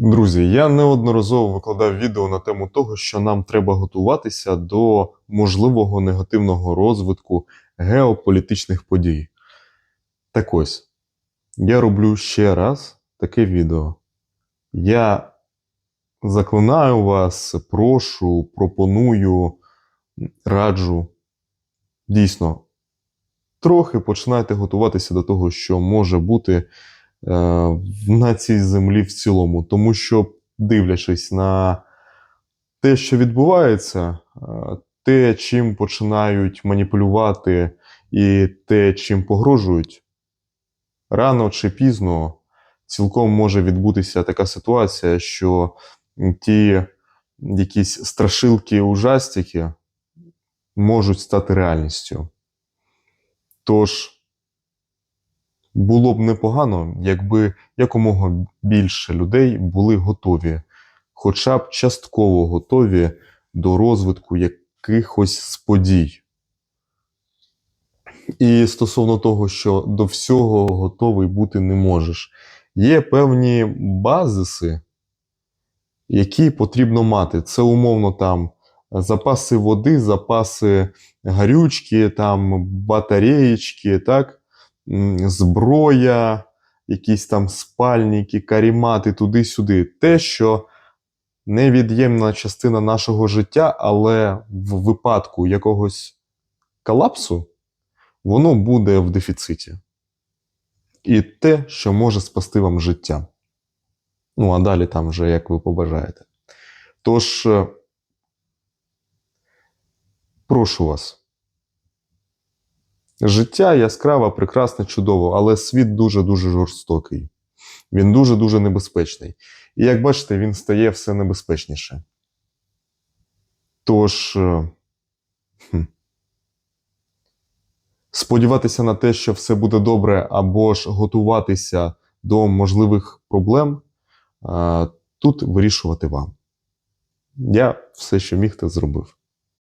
Друзі, я неодноразово викладав відео на тему того, що нам треба готуватися до можливого негативного розвитку геополітичних подій. Так ось, я роблю ще раз таке відео. Я заклинаю вас, прошу, пропоную, раджу. Дійсно, трохи починайте готуватися до того, що може бути на цій землі в цілому. Тому що, дивлячись на те, що відбувається, е, те, чим починають маніпулювати, і те, чим погрожують, рано чи пізно цілком може відбутися така ситуація, що ті якісь страшилки, ужастики можуть стати реальністю. Тож, було б непогано, якби якомога більше людей були готові, хоча б частково готові до розвитку якихось подій. І стосовно того, що до всього готовий бути не можеш, є певні базиси, які потрібно мати. Це умовно там запаси води, запаси гарючки, там батареєчки, так? Зброя, якісь там спальники, карімати, туди-сюди. Те, що невід'ємна частина нашого життя, але в випадку якогось колапсу воно буде в дефіциті. І те, що може спасти вам життя. Ну, а далі там вже як ви побажаєте. Тож, е, прошу вас. Життя яскраве, прекрасне, чудово, але світ дуже-дуже жорстокий. Він дуже-дуже небезпечний. І як бачите, він стає все небезпечніше. Тож, е, хм, сподіватися на те, що все буде добре, або ж готуватися до можливих проблем, е, тут вирішувати вам. Я все, що міг, те зробив.